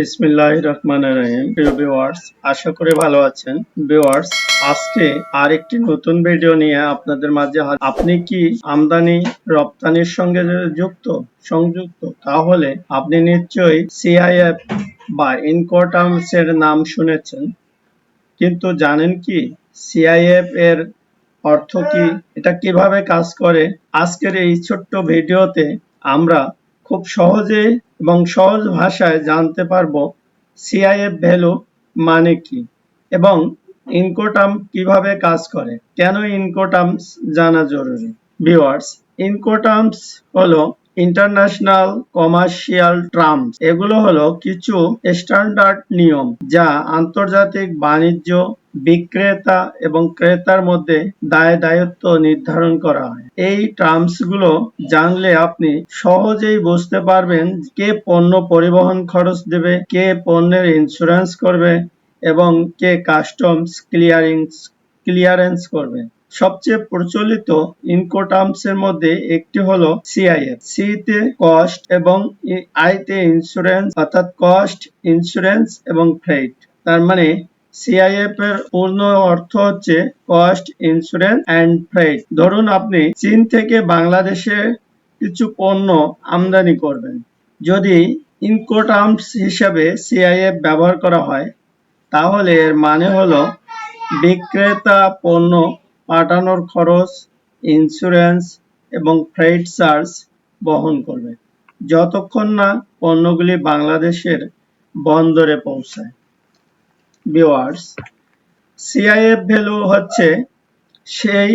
বিসমিল্লাহ রহমান রহিম প্রিয় ভিউয়ার্স আশা করি ভালো আছেন। ভিউয়ার্স আজকে আরেকটি নতুন ভিডিও নিয়ে আপনাদের মাঝে। আপনি কি আমদানি, রপ্তানির সঙ্গে যুক্ত, সংযুক্ত? তাহলে আপনি নিশ্চয়ই সিআইএফ বা ইনকোটামস এর নাম শুনেছেন। কিন্তু জানেন কি সিআইএফ এর অর্থ কি? এটা কীভাবে কাজ করে? আজকের এই ছোট্ট ভিডিওতে আমরা খুব সহজে এবং সহজ ভাষায় জানতে পারব সিআইএফ ভ্যালু মানে কি এবং ইনকোটাম কীভাবে কাজ করে। কেন ইনকোটামস জানা জরুরি? ভিউয়ার্স, ইনকোটামস হলো ইন্টারন্যাশনাল কমার্শিয়াল টার্মস এগুলো হলো কিছু স্ট্যান্ডার্ড নিয়ম যা আন্তর্জাতিক বাণিজ্য, বিক্রেতা এবং ক্রেতার মধ্যে দায় দায়িত্ব নির্ধারণ করা হয়। এই টার্মসগুলো জানলে আপনি সহজেই বুঝতে পারবেন কে পণ্য পরিবহন খরচ দেবে, কে পণ্যের ইন্স্যুরেন্স করবে এবং কে কাস্টমস ক্লিয়ারিংস ক্লিয়ারেন্স করবে। সবচেয়ে প্রচলিত ইনকোটার্মস এর মধ্যে একটি হলো সিআইএফ সি তে কস্ট এবং আই তে ইন্স্যুরেন্স অর্থাৎ কস্ট ইন্স্যুরেন্স এবং ফ্রেট তার মানে সিআইএফ এর পূর্ণ অর্থ হচ্ছে কস্ট ইন্স্যুরেন্স অ্যান্ড ফ্রেট ধরুন আপনি চীন থেকে বাংলাদেশে কিছু পণ্য আমদানি করবেন। যদি ইনকোটার্মস হিসেবে সিআইএফ ব্যবহার করা হয়, তাহলে এর মানে হলো বিক্রেতা পণ্য পাঠানোর খরচ ইন্স্যুরেন্স এবং ফ্রেট চার্জ বহন করবে। যতক্ষণ না পণ্যগুলি বাংলাদেশের বন্দরে পৌঁছায়। ভিউয়ার্স সিআইএফ ভ্যালু হচ্ছে সেই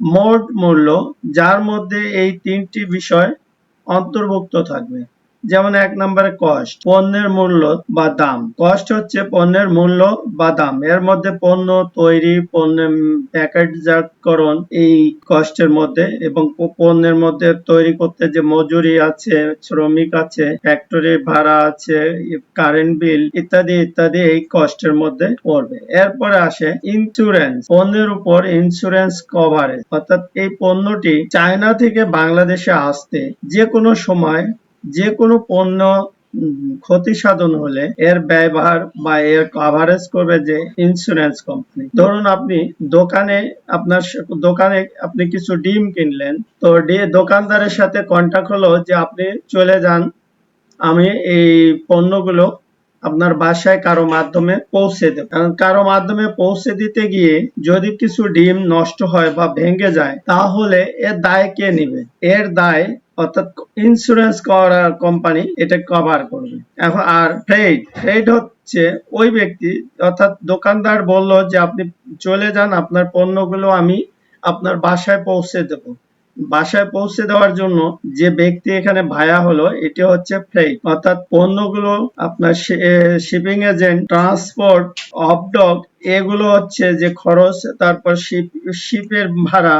মোট মূল্য যার মধ্যে এই তিনটি বিষয় অন্তর্ভুক্ত থাকবে। যেমন এক নম্বরে কস্ট পণ্যের মূল্য বা দাম। কস্ট হচ্ছে পণ্যের মূল্য বা দাম। এর মধ্যে পণ্য তৈরি পণ্য প্যাকেটজাতকরণ এই কষ্টের মধ্যে এবং পণ্যের মধ্যে তৈরি করতে যে মজুরি আছে, শ্রমিক আছে ফ্যাক্টরি ভাড়া আছে কারেন্ট বিল ইত্যাদি ইত্যাদি এই কষ্টের মধ্যে পড়বে। এরপরে আসে ইন্স্যুরেন্স পণ্যের উপর ইন্স্যুরেন্স কভারেজ অর্থাৎ এই পণ্যটি চায়না থেকে বাংলাদেশে আসতে যে কোনো সময় যে কোনো পণ্য ক্ষতি সাধন হলে এর ব্যয়ভার বা এর কভারেজ করবে যে ইন্স্যুরেন্স কোম্পানি ধরুন আপনি দোকানে আপনার দোকানে আপনি কিছু ডিম কিনলেন, তো দোকানদারের সাথে কন্ট্যাক্ট হলো যে আপনি চলে যান, আমি এই পণ্যগুলো আপনার বাসায় কারও মাধ্যমে পৌঁছে দেব। কারণ কারও মাধ্যমে পৌঁছে দিতে গিয়ে যদি কিছু ডিম নষ্ট হয় বা ভেঙে যায়, তাহলে এর দায় কে নিবে? এর দায় অর্থাৎ ইন্স্যুরেন্স করা কোম্পানি এটা কভার করবে। এখন আর ফ্রেড ফ্রেড হচ্ছে ওই ব্যক্তি, অর্থাৎ দোকানদার বলল যে আপনি চলে যান, আপনার পণ্যগুলো আমি আপনার বাসায় পৌঁছে দেব। বাসায় পৌঁছে দেওয়ার জন্য যে ব্যক্তি এখানে ভায়া হলো, এটি হচ্ছে ফ্রেট অর্থাৎ পণ্যগুলো আপনার শিপিং এজেন্ট ট্রান্সপোর্ট অফডক এগুলো হচ্ছে যে খরচ, তারপর শিপ শিপের ভাড়া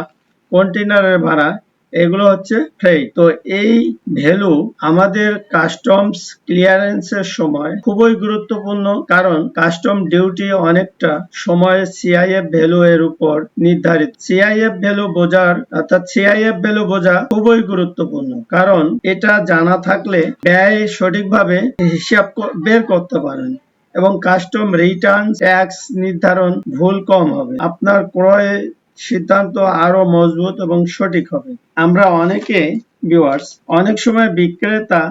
কন্টেনারের ভাড়া এগুলো হচ্ছে ফ্রেট তো এই ভ্যালু আমাদের কাস্টমস ক্লিয়ারেন্সের সময় খুবই গুরুত্বপূর্ণ, কারণ কাস্টম ডিউটি অনেকটা সময় সিআইএফ ভ্যালু এর উপর নির্ধারিত। সিআইএফ ভ্যালু বোঝার, অর্থাৎ সিআইএফ ভ্যালু বোঝা খুবই গুরুত্বপূর্ণ, কারণ এটা জানা থাকলে ব্যয় সঠিকভাবে হিসাব বের করতে পারেন এবং কাস্টম রিটার্ন ট্যাক্স নির্ধারণ ভুল কম হবে। আপনার ক্রয় সিদ্ধান্ত আরও মজবুত এবং সঠিক হবে। আমরা অনেকে ভিউয়ার্স অনেক সময় বিক্রেতা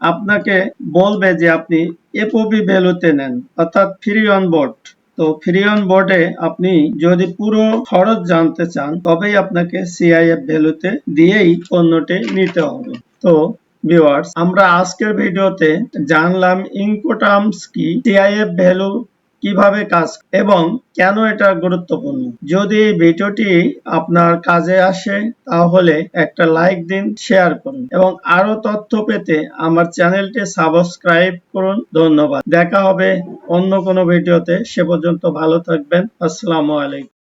আপনাকে বলবে যে আপনি এপওবি ভ্যালুতে নেন, অর্থাৎ ফ্রি অন বোর্ড তো ফ্রি অন বোর্ডে আপনি যদি পুরো খরচ জানতে চান, তবেই আপনাকে সিআইএফ ভ্যালুতে দিয়েই পণ্যটি নিতে হবে। তো ভিউয়ার্স আমরা আজকের ভিডিওতে জানলাম ইনকোটার্মস কি সিআইএফ ভ্যালু কীভাবে কাজ এবং কেন এটা গুরুত্বপূর্ণ? যদি ভিডিওটি আপনার কাজে আসে, তাহলে একটা লাইক দিন, শেয়ার করুন এবং আরও তথ্য পেতে আমার চ্যানেলটি সাবস্ক্রাইব করুন। ধন্যবাদ। দেখা হবে অন্য কোনো ভিডিওতে। সে পর্যন্ত ভালো থাকবেন। আসসালামু আলাইকুম।